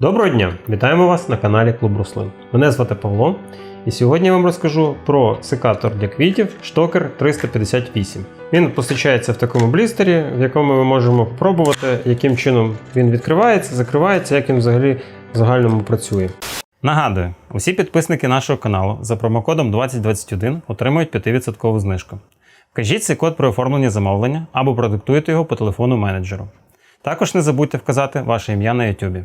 Доброго дня! Вітаємо вас на каналі Клуб Руслин. Мене звати Павло, і сьогодні я вам розкажу про секатор для квітів Штокер 358. Він постачається в такому блістері, в якому ми можемо спробувати, яким чином він відкривається, закривається, як він взагалі в загальному працює. Нагадую, усі підписники нашого каналу за промокодом 2021 отримують 5% знижку. Вкажіть цей код при оформленні замовлення або продиктуйте його по телефону менеджеру. Також не забудьте вказати ваше ім'я на YouTube.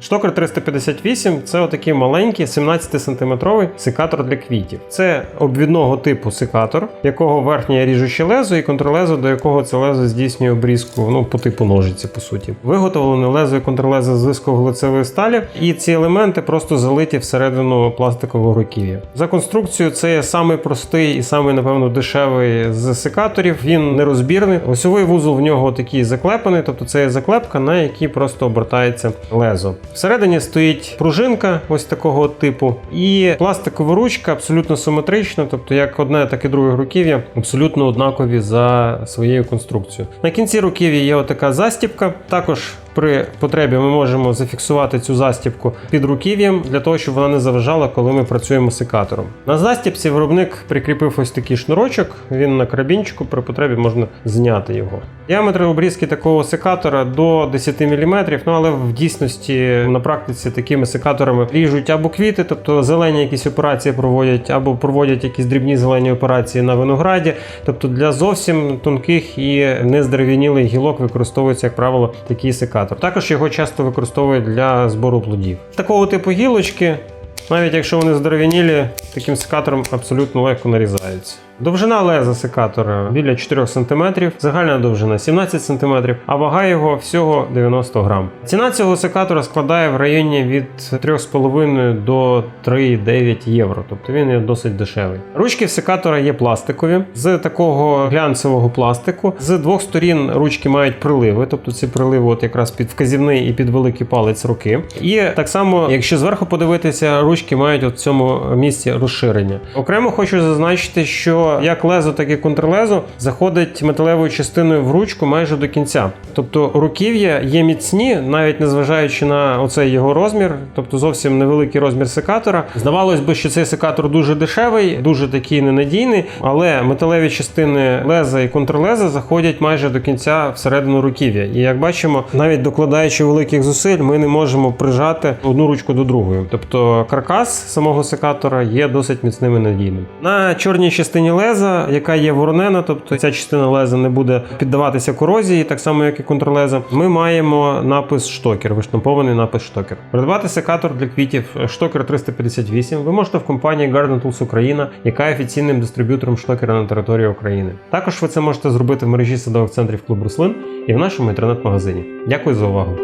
Штокер 358 це отакий маленький 17-сантиметровий секатор для квітів. Це обвідного типу секатор, якого верхнє ріжуче лезо і контрлезо, до якого це лезо здійснює обрізку, ну по типу ножиці, по суті. Виготовлене лезо і контрлезо з високоглицевої сталі, і ці елементи просто залиті всередину пластикового руків'я. За конструкцією це самий простий і самий, напевно, дешевий з секаторів. Він нерозбірний. Осьовий вузол в нього такий заклепаний, тобто це є заклепка, на якій просто обертається лезо. Всередині стоїть пружинка ось такого типу, і пластикова ручка абсолютно симетрична, тобто як одне, так і друге руків'я абсолютно однакові за своєю конструкцією. На кінці руків'я є отака застіпка, Також при потребі ми можемо зафіксувати цю застібку під руків'ям для того, щоб вона не заважала, коли ми працюємо секатором. На застібці виробник прикріпив ось такий шнурочок. Він на карабінчику, при потребі можна зняти його. Діаметр обрізки такого секатора до 10 мм, ну але в дійсності на практиці такими секаторами ріжуть або квіти, тобто зелені якісь операції проводять, або проводять якісь дрібні зелені операції на винограді. Тобто для зовсім тонких і нездерев'янілих гілок використовується, як правило, такий секатор. Також його часто використовують для збору плодів. Такого типу гілочки, навіть якщо вони здоров'янілі, таким секатором абсолютно легко нарізаються. Довжина леза секатора біля 4 см, загальна довжина 17 см, а вага його всього 90 грам. Ціна цього секатора складає в районі від 3,5 до 3,9 євро, тобто він є досить дешевий. Ручки в секатора є пластикові з такого глянцевого пластику. З двох сторін ручки мають приливи, тобто ці приливи от якраз під вказівний і під великий палець руки. І так само, якщо зверху подивитися, ручки мають от в цьому місці розширення. Окремо хочу зазначити, як лезо, так і контрлезо заходить металевою частиною в ручку майже до кінця. Тобто руків'я є міцні, навіть незважаючи на оцей його розмір, тобто зовсім невеликий розмір секатора. Здавалось би, що цей секатор дуже дешевий, дуже такий ненадійний, але металеві частини леза і контрлеза заходять майже до кінця всередину руків'я. І як бачимо, навіть докладаючи великих зусиль, ми не можемо прижати одну ручку до другої. Тобто каркас самого секатора є досить міцним і надійним. На чорній частині леза, яка є воронена, тобто ця частина леза не буде піддаватися корозії, так само як і контрлеза. Ми маємо напис штокер, виштампований напис штокер. Придбати секатор для квітів штокер 358 ви можете в компанії Garden Tools Україна, яка є офіційним дистриб'ютором штокера на території України. Також ви це можете зробити в мережі садових центрів клуб Руслин і в нашому інтернет-магазині. Дякую за увагу.